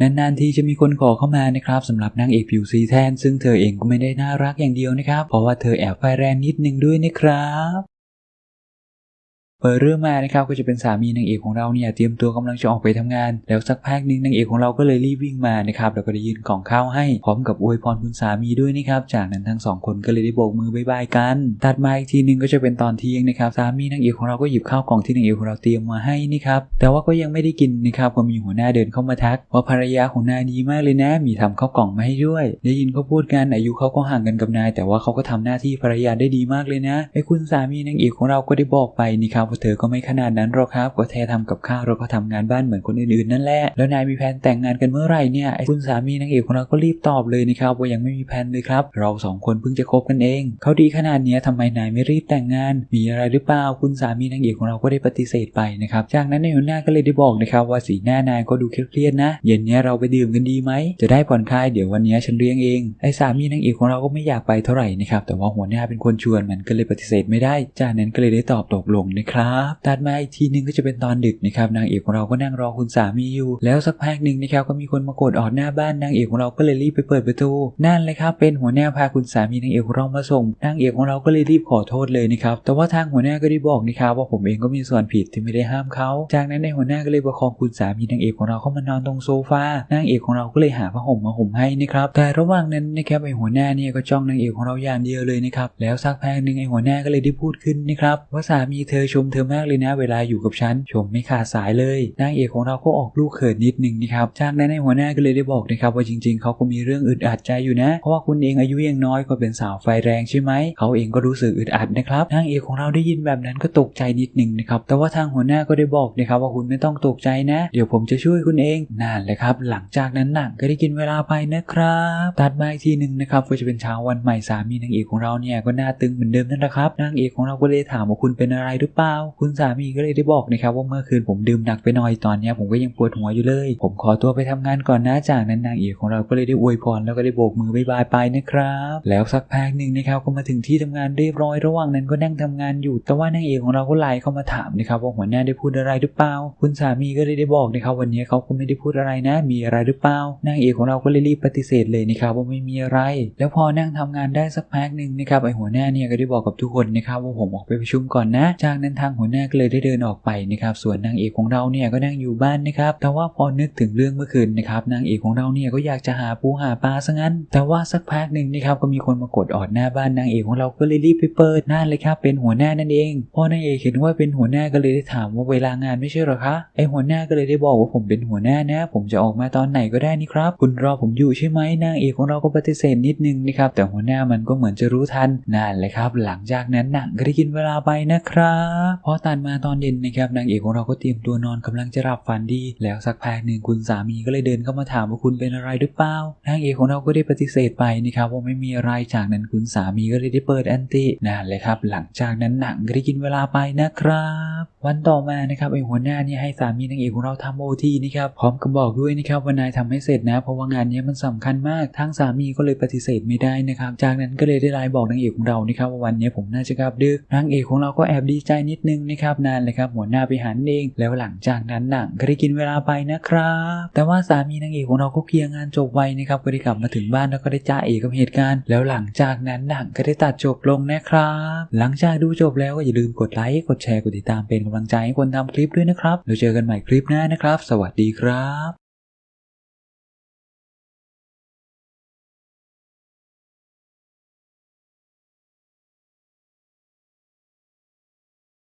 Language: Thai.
นานๆทีจะมีคนขอเข้ามานะครับสำหรับนางเอกผิวสีแทน ซึ่งเธอเองก็ไม่ได้น่ารักอย่างเดียวนะครับ เพราะว่าเธอแอบไฟแรงนิดนึงด้วยนะครับ เปิดเรื่องมานะครับก็จะเป็นสามีนางเอกของเราเนี่ยเตรียมตัวกำลังจะออกไปทำงาน แล้วสักพักหนึ่งนางเอกของเราก็เลยรีบวิ่งมานะครับแล้วก็ได้ยืนกล่องข้าวให้พร้อมกับอวยพรคุณสามีด้วยนะครับจากนั้นทั้งสองคนก็เลยได้โบกมือบายบายกันตัดมาอีกทีหนึงก็จะเป็นตอนเที่ยงนะครับสามีนางเอกของเราก็หยิบข้าวกล่องที่นางเอกของเราเตรียมมาให้นี่ครับแต่ว่าก็ยังไม่ได้กินนะครับก็มีหัวหน้าเดินเข้ามาทัก ว่าภรรยาของนายดีมากเลยนะ มีทำข้าวกล่องมาให้ด้วย ได้ยินเขาพูดกันอายุเขาก็ห่างกันกับนาย แต่ว่าเขาก็ทำหน้าที่ภรรยาได้ดีมากเลยนะไอ้คุณสามีนางเอกของเราก็ได้บอกไปนี่ครับเธอก็ไม่ขนาดนั้นหรอกครับก็แค่ทำกับข้าวแล้วก็ทำงานบ้านเหมือนคนอื่นๆนั่นแหละแล้วนายมีแผนแต่งงานกันเมื่อไหร่เนี่ยคุณสามีนางเอกของเราก็รีบตอบเลยนะครับว่ายังไม่มีแผนเลยครับ เราสองคนเพิ่งจะคบกันเองเขาดีขนาดนี้ยทำไมนายไม่รีบแต่งงาน มีอะไรหรือเปล่าคุณสามีนางเอกของเราก็ได้ปฏิเสธไปนะครับจากนั้นในหัวหน้าก็เลยได้บอกนะครับว่าสีหน้านายก็ดูเครียดๆนะเย็นนี้เราไปดื่มกันดีไหมจะได้ผ่อนคลายเดี๋ยววันนี้ฉันเลี้ยงเองไอ้สามีนางเอกของเราก็ไม่อยากไปเท่าไหร่นะครับแต่ว่าหัวหน้าเป็นคนชวนมันก็เลยปฏิเสธไม่ได้ จากนั้นก็เลยได้ตอบตกลงนะครับตัดมาอีกทีนึงก็จะเป็นตอนดึกนะครับนางเอกของเราก็นั่งรอคุณสามีอยู่ แล้วสักพักหนึ่งนะครับก็มีคนมากดออดหน้าบ้านนางเอกของเราก็เลยรีบไปเปิดประตูนั่นเลยครับเป็นหัวหน้าพาคุณสามีนางเอกของเรามาส่งนางเอกของเราก็เลยรีบขอโทษเลยนะครับแต่ว่าทางหัวหน้าก็ได้บอกนะครับว่าผมเองก็มีส่วนผิดที่ไม่ได้ห้ามเขา จากนั้นในหัวหน้าก็เลยประคองคุณสามีนางเอกของเราเข้ามานอนตรงโซฟานางเอกของเราก็เลยหาผ้าห่มมาห่มให้นะครับแต่ระหว่างนั้นนะครับไอหัวหน้าเนี่ยก็จ้องนางเอกของเราอย่างเดียวเลยนะครับแล้วสักพักหนึ่งไอหัวหน้าก็เลยได้พูดขึ้นนะครับว่าสามีเธอชมเธอมากเลยนะ เวลาอยู่กับฉัน ชมไม่ขาดสายเลยนางเอกของเราก็ออกลูกเขินนิดนึงนะครับจากนั้นไอหัวหน้าก็เลยได้บอกนะครับว่าจริง ๆเขาก็มีเรื่องอึดอัดใจอยู่นะ เพราะว่าคุณเองอายุยังน้อยก็เป็นสาวไฟแรงใช่ไหมเขาเองก็รู้สึกอึดอัดนะครับนางเอกของเราได้ยินแบบนั้นก็ตกใจนิดนึงนะครับแต่ว่าทางหัวหน้าก็ได้บอกนะครับว่าคุณไม่ต้องตกใจนะ เดี๋ยวผมจะช่วยคุณเองนั่นแหละครับ หลังจากนั้นหนังก็ได้กินเวลาไปนะครับ ตัดมาอีกทีหนึ่งนะครับก็จะเป็นเช้าวันใหม่สามีนางเอกของเราเนี่ยก็หน้าตึงเหมือนเดิมนั่นแหละครับนางเอกของเราก็เลยถามว่าคุณเป็นอะไรหรือเปล่าคุณสามีก็เลยได้บอกนะครับว่าเมื่อคืนผมดื่มหนักไปหน่อยตอนนี้ผมก็ยังปวดหัวอยู่เลย ผมขอตัวไปทำงานก่อนนะจากนั้นนางเอกของเราก็เลยได้อวยพรแล้วก็ได้โบกมือบายบายไปนะครับ แล้วสักพักหนึ่งนะครับก็มาถึงที่ทำงานเรียบร้อยระหว่างนั้นก็นั่งทำงานอยู่ แต่ว่านางเอกของเราก็ไลน์เข้ามาถามนะครับว่าหัวหน้าได้พูดอะไรหรือเปล่า คุณสามีก็เลยได้บอกนะครับวันนี้เขาก็ไม่ได้พูดอะไรนะ มีอะไรหรือเปล่านางเอกของเราก็เลยรีบปฏิเสธเลยนะครับว่าไม่มีอะไร แล้วพอนั่งทำงานได้สักพักหนึ่งนะครับไอหัวหน้าเนี่ยก็ได้บอกกับทุกคนนะครับว่าผมออกไปประชุมก่อนนะ จากนั้นทางหัวหน้าก็เลยได้เดินออกไปนะครับ ส่วนนางเอกของเราเนี่ยก็นั่งอยู่บ้านนะครับ แต่ว่าพอนึกถึงเรื่องเมื่อคืนนะครับ นางเอกของเราเนี่ยก็อยากจะหาปูหาปลาซะงั้น แต่ว่าสักพักหนึ่งนะครับก็มีคนมากดออดหน้าบ้านนางเอกของเราก็เลยรีบไปเปิดนั่นเลยครับ เป็นหัวหน้านั่นเอง พอนางเอกเห็นว่าเป็นหัวหน้าก็เลยได้ถามว่าเวลางานไม่ใช่หรอคะ ไอหัวหน้าก็เลยได้บอกว่าผมเป็นหัวหน้านะ ผมจะออกมาตอนไหนก็ได้นี่ครับ คุณรอผมอยู่ใช่ไหมนางเอกของเราก็ปฏิเสธนิดนึงนะครับ แต่หัวหน้ามันก็เหมือนจะรู้ทันนั่นเลยครับ หลังจากนั้นหนังก็ได้กินเวลาไปนะครับพอตันมาตอนเย็นนะครับนางเอกของเราก็เตรียมตัวนอนกำลังจะหลับฝันดี แล้วสักพักหนึ่งคุณสามีก็เลยเดินเข้ามาถามว่าคุณเป็นอะไรหรือเปล่านางเอกของเราก็ได้ปฏิเสธไปนะครับว่าไม่มีอะไรจากนั้นคุณสามีก็เลยได้เปิดแอนตี้นั่นเลยครับ หลังจากนั้นหนังก็ได้กินเวลาไปนะครับวันต่อมานะครับไอหัวหน้าเนี่ยให้สามีนางเอกของเราทำโอทีนะครับพร้อมกับบอกด้วยนะครับว่านายทำให้เสร็จนะ เพราะว่างานนี้มันสำคัญมากทางสามีก็เลยปฏิเสธไม่ได้นะครับจากนั้นก็เลยได้ไลน์บอกนางเอกของเรานะครับว่าวันนี้ผมน่าจะกลับดึกนางเอกของเราก็แอบดีใจนิดนึงนะครับนานเลยครับหัวหน้าไปหันเองแล้วหลังจากนั้นหนังก็ได้กินเวลาไปนะครับ แต่ว่าสามีนางเอกของเราก็เคลียร์งานจบไวนะครับก็ได้กลับมาถึงบ้านแล้วก็ได้จ้าเอกกับเหตุการณ์ แล้วหลังจากนั้นหนังก็ได้ตัดจบลงนะครับ หลังจากดูจบแล้วก็อย่าลืมกดไลค์กดแชร์กดติดตามเป็นกำลังใจให้คนทำคลิปด้วยนะครับแล้วเจอกันใหม่คลิปหน้านะครับ สวัสดีครับ